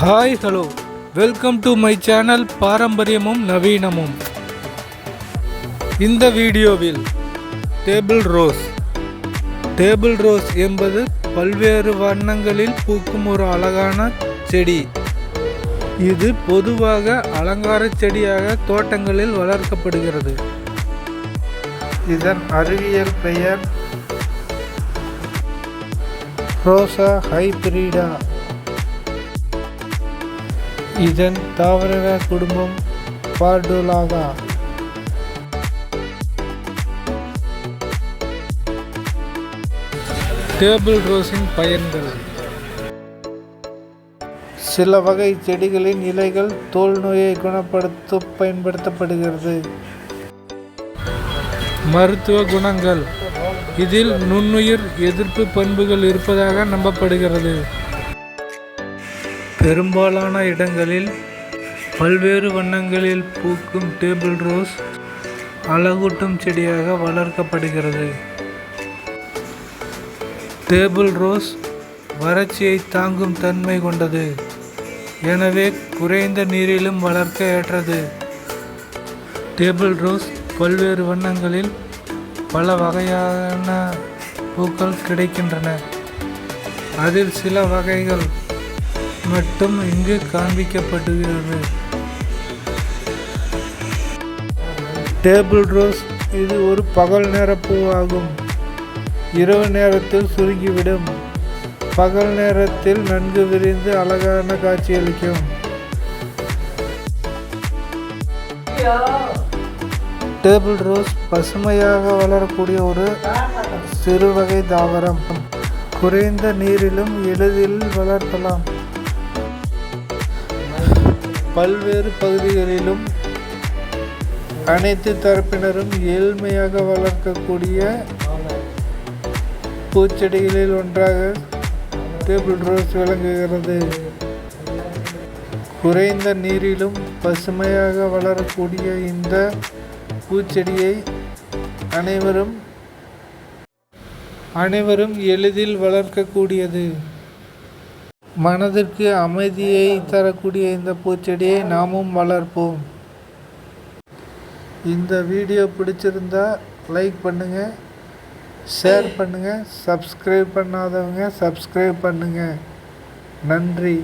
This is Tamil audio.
Hi hello welcome to my channel பாரம்பரியமும் நவீனமும் இந்த வீடியோவில் டேபிள் ரோஸ் டேபிள் ரோஸ் என்பது பல்வேறு வண்ணங்களில் பூக்கும் ஒரு அழகான செடி. இது பொதுவாக அலங்கார செடியாக தோட்டங்களில் வளர்க்கப்படுகிறது. இதன் அறிவியல் பெயர் ரோசா ஹைபிரிடா. இதன் தாவரக குடும்பம் பார்டுலாகா டேபிள் ரோஸின் பயன்கள். சில வகை செடிகளின் இலைகள் தோல் நோயை குணப்படுத்த பயன்படுத்தப்படுகிறது. மருத்துவ குணங்கள். இதில் நுண்ணுயிர் எதிர்ப்பு பண்புகள் இருப்பதாக நம்பப்படுகிறது. பெரும்பாலான இடங்களில் பல்வேறு வண்ணங்களில் பூக்கும் டேபிள் ரோஸ் அழகூட்டும் செடியாக வளர்க்கப்படுகிறது. டேபிள் ரோஸ் வறட்சியை தாங்கும் தன்மை கொண்டது. எனவே குறைந்த நீரிலும் வளர்க்க ஏற்றது. டேபிள் ரோஸ் பல்வேறு வண்ணங்களில் பல வகையான பூக்கள் கிடைக்கின்றன. அதில் சில வகைகள் மட்டும் இங்கு காண்பிக்கப்படுகிறது. டேபிள் ரோஸ் இது ஒரு பகல் நேர ஆகும். இரவு நேரத்தில் சுருங்கிவிடும். பகல் நேரத்தில் நன்கு விரிந்து அழகான காட்சியளிக்கும் டேபிள் ரோஸ் பசுமையாக வளரக்கூடிய ஒரு சிறுவகை தாவரம். குறைந்த நீரிலும் எளிதில் வளர்க்கலாம். பல்வேறு பகுதிகளிலும் அனைத்து தரப்பினரும் ஏழ்மையாக வளர்க்கக்கூடிய பூச்செடிகளில் ஒன்றாக டேபிள் ரோஸ் விளங்குகிறது. குறைந்த நீரிலும் பசுமையாக வளரக்கூடிய இந்த பூச்செடியை அனைவரும் அனைவரும் எளிதில் வளர்க்கக்கூடியது. மனதிற்கு அமைதியை தரக்கூடிய இந்த பூச்செடியை நாமும் வளர்ப்போம். இந்த வீடியோ பிடிச்சிருந்தா லைக் பண்ணுங்கள் ஷேர் பண்ணுங்கள் சப்ஸ்கிரைப் பண்ணாதவங்க சப்ஸ்கிரைப் பண்ணுங்கள் நன்றி.